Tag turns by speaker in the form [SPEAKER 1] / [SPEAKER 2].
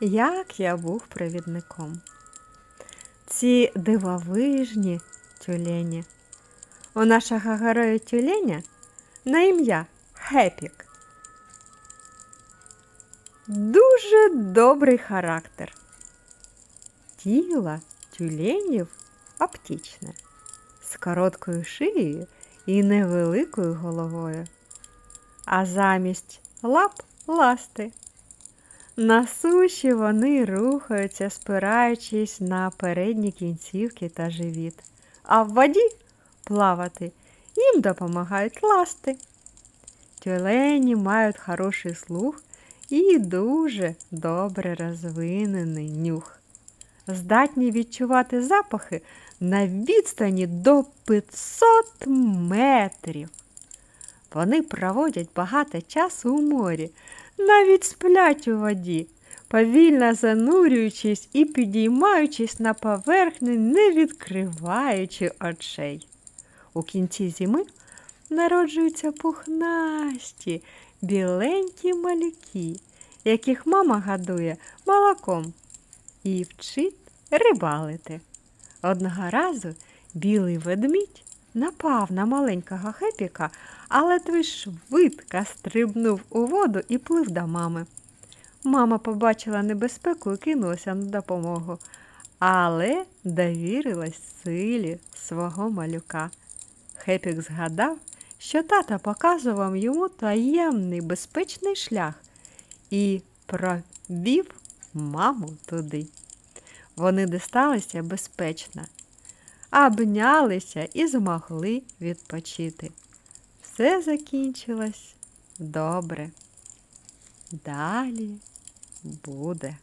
[SPEAKER 1] як я був провідником. Ці дивовижні тюлені. У нашого героя тюленя на ім'я Хепік. Дуже добрий характер. Тіло тюленів оптічне, з короткою шиєю і невеликою головою, а замість лап ласти. На суші вони рухаються, спираючись на передні кінцівки та живіт, а в воді плавати їм допомагають ласти. Тюлені мають хороший слух і дуже добре розвинений нюх. Здатні відчувати запахи на відстані до 500 метрів. Вони проводять багато часу у морі, навіть сплять у воді, повільно занурюючись і підіймаючись на поверхню, не відкриваючи очей. У кінці зими народжуються пухнасті, біленькі малюки, яких мама годує молоком і вчить рибалити. Одного разу білий ведмідь напав на маленького хепіка, але той швидко стрибнув у воду і плив до мами. Мама побачила небезпеку і кинулася на допомогу, але довірилась силі свого малюка. Хепік згадав, що тато показував йому таємний безпечний шлях і провів маму туди. Вони дісталися безпечно, обнялися і змогли відпочити. Все закінчилось добре. Далі буде.